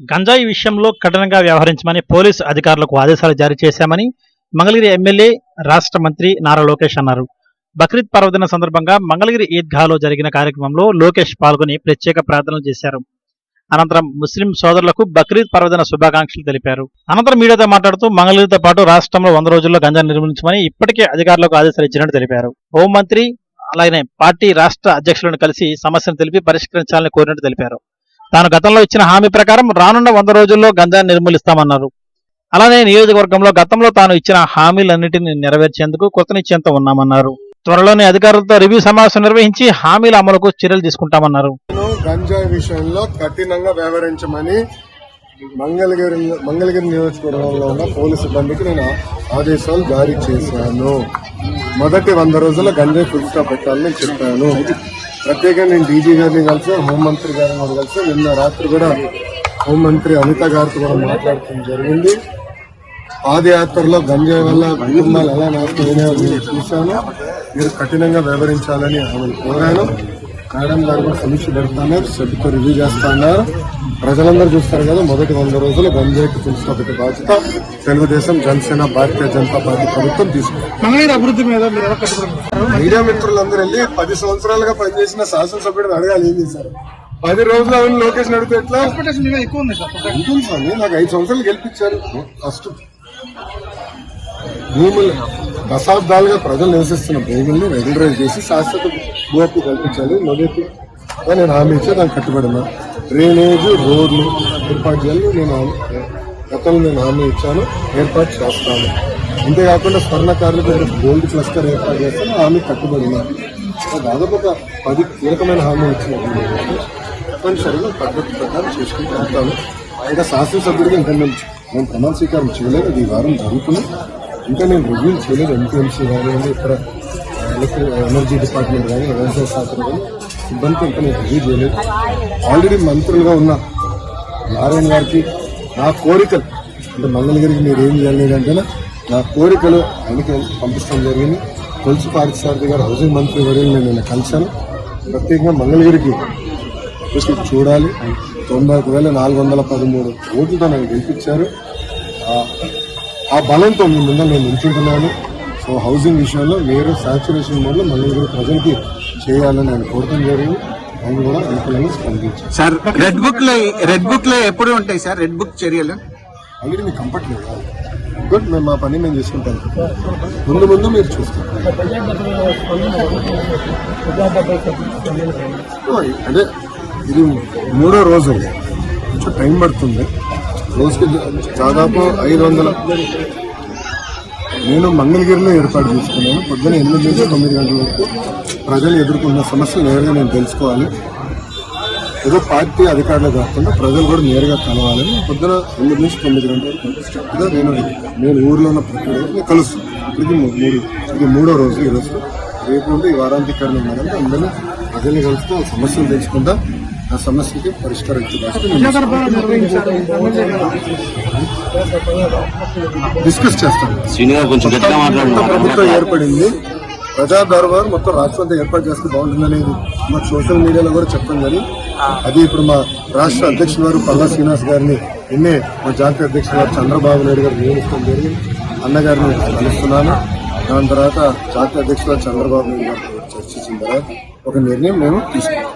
గంజాయి విషయంలో కఠినంగా వ్యవహరించమని పోలీసు అధికారులకు ఆదేశాలు జారీ చేశామని మంగళగిరి ఎమ్మెల్యే రాష్ట్ర మంత్రి నారా లోకేష్ అన్నారు. బక్రీద్ పర్వదిన సందర్భంగా మంగళగిరి ఈద్గాలో జరిగిన కార్యక్రమంలో లోకేష్ పాల్గొని ప్రత్యేక ప్రార్థనలు చేశారు. అనంతరం ముస్లిం సోదరులకు బక్రీద్ పర్వదిన శుభాకాంక్షలు తెలిపారు. అనంతరం మీడియాతో మాట్లాడుతూ మంగళగిరితో పాటు రాష్ట్రంలో వంద రోజుల్లో గంజాయి నిర్మించమని ఇప్పటికే అధికారులకు ఆదేశాలు ఇచ్చినట్టు తెలిపారు. హోంమంత్రి అలాగే పార్టీ రాష్ట్ర అధ్యక్షులను కలిసి సమస్యను తెలిపి పరిష్కరించాలని కోరినట్టు తెలిపారు. తాను గతంలో ఇచ్చిన హామీ ప్రకారం రానున్న వంద రోజుల్లో గంజాయి నిర్మూలిస్తామన్నారు. అలానే నియోజకవర్గంలో గతంలో తాను ఇచ్చిన హామీలన్నింటినీ నెరవేర్చేందుకు కృతనిశ్చయంతో ఉన్నామన్నారు. త్వరలోనే అధికారులతో రివ్యూ సమావేశం నిర్వహించి హామీల అమలుకు చర్యలు తీసుకుంటామన్నారు. గంజాయి విషయంలో కఠినంగా వ్యవహరించమని మంగళగిరి మంగళగిరి నియోజకవర్గంలో ఉన్న పోలీసు సిబ్బందికి నేను ఆదేశాలు జారీ చేశాను. మొదటి వంద రోజుల గంజాయి ఫుల్ స్టాప్ పెట్టాలని చెప్పాను. ప్రత్యేకంగా నేను డీజీ గారిని కలిసి హోంమంత్రి గారిని కూడా కలిసి నిన్న రాత్రి కూడా హోంమంత్రి అనిత గారితో కూడా మాట్లాడటం జరిగింది. పాదయాత్రలో గంజాయి వల్ల కుటుంబాలు ఎలా నాకు చూశాను. మీరు కఠినంగా వ్యవహరించాలని ఆమెను కోరాను. మేడం గారు కూడా సమీక్ష పెడుతున్నారు సభ్యుతో రివ్యూ చేస్తా ఉన్నారు ప్రజలందరూ చూస్తారు కదా మొదటి వంద రోజులు గంజాయికి తెలుసుకోబెట్టే బాధ్యత తెలుగుదేశం జనసేన భారతీయ జనతా పార్టీ ప్రభుత్వం తీసుకుంది. అభివృద్ధి మీద మీడియా మిత్రులందరూ వెళ్ళి పది సంవత్సరాలుగా పనిచేసిన శాసనసభ్యుడిని అడగాలి ఏం చేశారు? పది రోజులు అవును లోకేష్ నడితే ఎట్లా? ఉంటుంది నాకు ఐదు సంవత్సరాలు గెలిపించారు. ఫస్ట్ భూములు దశాబ్దాలుగా ప్రజలు నివసిస్తున్న భూముల్ని రెగ్యులరైజ్ చేసి శాశ్వత భూహక్కు కల్పించాలి. మొదటి నేను హామీ ఇచ్చే దానికి కట్టుబడిన డ్రైనేజ్ రోడ్లు ఏర్పాటు చేయాలని నేను గతంలో నేను హామీ ఇచ్చాను. ఏర్పాటు చేస్తాను. అంతేకాకుండా స్వర్ణకారులకు గోల్డ్ క్లస్టర్ ఏర్పాటు చేస్తాను. హామీ కట్టుబడిన దాదాపు ఒక పది కీలకమైన హామీ ఇచ్చిన తప్పనిసరిగా పద్ధతి ప్రకారం చేసుకుని వెళ్తాను. ఇంకా శాసనసభ్యుడిగా ఇంకా నేను నేను ప్రమాణ స్వీకారం చేయలేదు. ఈ వారం జరుగుతుంది. ఇంకా నేను రివ్యూలు చేయలేదు ఎంపీఎంసీ కానీ ఇక్కడ ఎనర్జీ డిపార్ట్మెంట్ కానీ వ్యవసాయ శాఖ కానీ సిబ్బందితో ఇంకా నేను రివ్యూ చేయలేదు. ఆల్రెడీ మంత్రులుగా ఉన్న నారాయణ గారికి నా కోరికలు అంటే మంగళగిరికి మీరు ఏం చేయలేదంటే నా కోరికలు ఆయనకి పంపించడం జరిగింది. తులసి పారిశ్రామిక గారు హౌసింగ్ మంత్రి వర్యులు నేను నిన్న కలిశాను. ప్రత్యేకంగా మంగళగిరికి చూడాలి. తొంభై ఒక వేల నాలుగు వందల పదమూడు ఓట్లతో నన్ను గెలిపించారు. ఆ- బలంతో మీ ముందు నేను నిల్చుంటున్నాను. సో హౌసింగ్ విషయంలో మీరు సాచురేషన్ మోడ్లో మంగళగిరి ప్రజలకి చేయాలని ఆయన కోరటం జరిగింది. ఆయన కూడా అనుకూలంగా స్పందించారు. సార్ రెడ్ బుక్లో రెడ్ బుక్లో ఎప్పుడు ఉంటాయి సార్? రెడ్ బుక్ చర్యలు? ఆల్రెడీ మీకు కంఫర్ట్ లేదు గుడ్ మేము మా పని మేము చేసుకుంటాం. ముందు ముందు మీరు చూస్తారు. అదే ఇది మూడో రోజు. కొంచెం టైం పడుతుంది. రోజుకి దాదాపు ఐదు వందల. నేను మంగళగిరిలో ఏర్పాటు చేసుకున్నాను. పొద్దున్న ఎనిమిది నుంచి తొమ్మిది గంటల వరకు ప్రజలు ఎదుర్కొన్న సమస్యలు నేరుగా నేను తెలుసుకోవాలి. ఏదో పార్టీ అధికారులు కాకుండా ప్రజలు కూడా నేరుగా కలవాలని పొద్దున ఎనిమిది నుంచి తొమ్మిది గంటల వరకు నేను నేను ఊర్లో ఉన్న ప్రతి రోజు కలుస్తాను. ఇది మూడు ఇది మూడో రోజు ఈరోజు రేపు ఉంటే ఈ వారాంతీకరణ అందరూ ప్రజల్ని కలుస్తూ సమస్యలు తెలుసుకుంటా ఆ సమస్యకి పరిష్కారం ఇచ్చేదానికి డిస్కస్ ప్రభుత్వం మాట్లాడుతున్నారు ఏర్పడింది. ప్రజా దర్బార్ మొత్తం రాష్ట్రం ఏర్పాటు చేస్తే బాగుంటుందనేది మాకు సోషల్ మీడియాలో కూడా చెప్పడం జరిగింది అది ఇప్పుడు మా రాష్ట్ర అధ్యక్షులు వారు పల్లా శ్రీనివాస్ గారిని నిన్నే మా జాతీయ అధ్యక్షులు వారు చంద్రబాబు నాయుడు గారు నియమించడం జరిగింది. అన్నగారిని కలుస్తున్నాను. దాని తర్వాత జాతీయ అధ్యక్షులు వారు చంద్రబాబు నాయుడు గారితో చర్చించిన తర్వాత ఒక నిర్ణయం మేము తీసుకున్నాం